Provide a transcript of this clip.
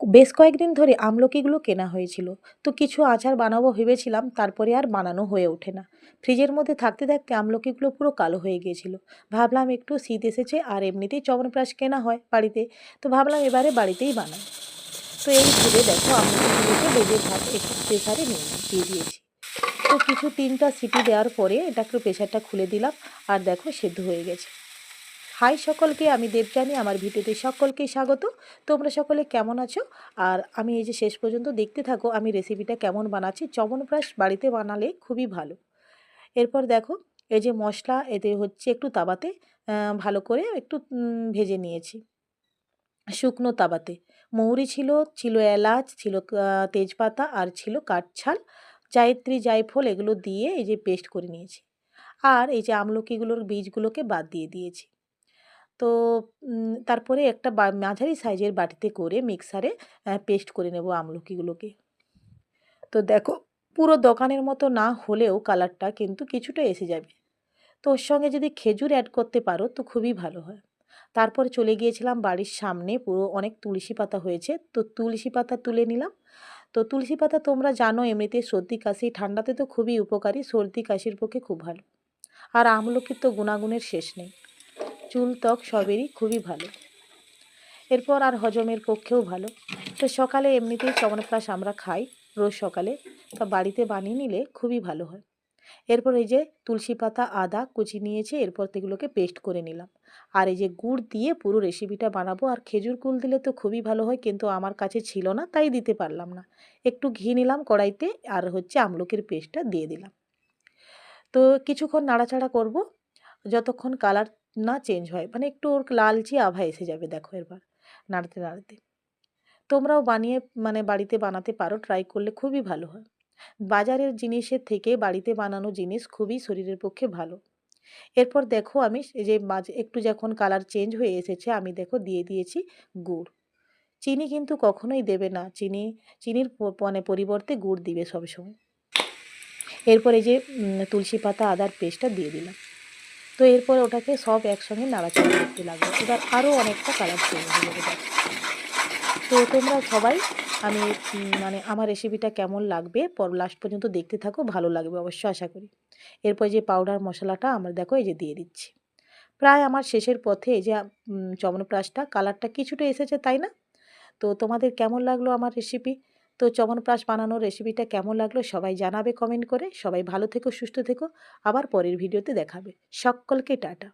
বেশ কয়েকদিন ধরে আমলকিগুলো কেনা হয়েছিল। তো কিছু আচার বানাবো ভেবেছিলাম, তারপরে আর বানানো হয়ে ওঠে না। ফ্রিজের মধ্যে থাকতে থাকতে আমলকিগুলো পুরো কালো হয়ে গিয়েছিল। ভাবলাম একটু শীত এসেছে আর এমনিতেই চবনপ্রাশ কেনা হয় বাড়িতে। তো ভাবলাম এবারে বাড়িতেই বানাই। তো এই ভেবে দেখো আমলকিগুলোকে বেজে ভাত একটু প্রেসারে নিয়ে দিয়ে দিয়েছি। তো কিছু তিনটা সিটি দেওয়ার পরে এটা একটু প্রেশারটা খুলে দিলাম আর দেখো সেদ্ধ হয়ে গেছে। হাই সকলকে, আমি দেবজানি আমার ভিডিওতে সকলকে স্বাগত। তোমরা সকলে কেমন আছো? আর আমি এই যে শেষ পর্যন্ত দেখতে থাকো, আমি রেসিপিটা কেমন বানাচ্ছি চবনপ্রাশ বাড়িতে বানালে খুবই ভালো। এরপর দেখো, এই যে মশলা, এতে হচ্ছে একটু তাবাতে ভালো করে একটু ভেজে নিয়েছি। শুকনো তাবাতে। মৌরি ছিল ছিল এলাচ, ছিল তেজপাতা আর ছিল কাঠছাল জায়ত্রী, জায়ফল এগুলো দিয়ে এই যে পেস্ট করে নিয়েছি। আর এই যে আমলকিগুলোর বীজগুলোকে বাদ দিয়ে দিয়েছি। তো তারপরে একটা মাঝারি সাইজের বাটিতে করে মিক্সারে পেস্ট করে নেব আমলকিগুলোকে। তো দেখো, পুরো দোকানের মতো না হলেও কালারটা কিন্তু কিছুটা এসে যাবে। তো ওর সঙ্গে যদি খেজুর অ্যাড করতে পারো তো খুবই ভালো হয়। তারপরে চলে গিয়েছিলাম বাড়ির সামনে, পুরো অনেক তুলসী পাতা হয়েছে। তো তুলসী পাতা তুলে নিলাম। তো তুলসী পাতা তোমরা জানো এমনিতে সর্দি, কাশি, ঠান্ডাতে তো খুবই উপকারী, সর্দি, কাশির পক্ষে খুব ভালো। আর আমলকির তো গুণাগুণের শেষ নেই। চুল ত্বক সবেরই খুবই ভালো। এরপর আর হজমের পক্ষেও ভালো। তো সকালে এমনিতেই চবনপ্রাশ আমরা খাই, রোজ সকালে। তা বাড়িতে বানিয়ে নিলে খুবই ভালো হয়। এরপর এই যে তুলসী পাতা, আদা কুচি নিয়েছে, এরপর সেগুলোকে পেস্ট করে নিলাম। আর এই যে গুড় দিয়ে পুরো রেসিপিটা বানাবো, আর খেজুর কুল দিলে তো খুবই ভালো হয়, কিন্তু আমার কাছে ছিল না, তাই দিতে পারলাম না। একটু ঘি নিলাম কড়াইতে, আর হচ্ছে আমলকির পেস্টটা দিয়ে দিলাম। তো কিছুক্ষণ নাড়াচাড়া করব। যতক্ষণ কালার না চেঞ্জ হয়। মানে একটু ওর লালচে আভা এসে যাবে দেখো এবার নাড়তে নাড়তে। তোমরাও বানিয়ে মানে বাড়িতে বানাতে পারো ট্রাই করলে খুবই ভালো হয়। বাজারের জিনিসের থেকে বাড়িতে বানানো জিনিস খুবই শরীরের পক্ষে ভালো। এরপর দেখো আমি যে মাঝে, একটু যখন কালার চেঞ্জ হয়ে এসেছে, আমি দেখো দিয়ে দিয়েছি গুড়। চিনি কিন্তু কখনোই দেবে না। চিনি, চিনির মানে পরিবর্তে গুড় দিবে সবসময়। এরপর এই যে তুলসী পাতা, আদার পেস্টটা দিয়ে দিলাম। তো এরপর ওটাকে সব একসঙ্গে নাড়াচাড়া করতে লাগল। এবার আরও অনেকটা কালার চেঞ্জ হয়ে যাবে তো তোমরা সবাই আমি মানে আমার রেসিপিটা কেমন লাগবে পর লাস্ট পর্যন্ত দেখতে থাকো ভালো লাগবে অবশ্য আশা করি। এরপর যে পাউডার মশলাটা আমরা দেখো এই যে দিয়ে দিচ্ছি। প্রায় আমার শেষের পথে এই যে উম, চবনপ্রাশটা কালারটা কিছুটা এসেছে তাই না? তো তোমাদের কেমন লাগল আমার রেসিপি তো চবনপ্রাশ বানানোর রেসিপিটা কেমন লাগল সবাই জানাবে কমেন্ট করে। সবাই ভালো থেকো, সুস্থ থেকো। আবার পরের ভিডিওতে দেখাবে। সকলকে টাটা।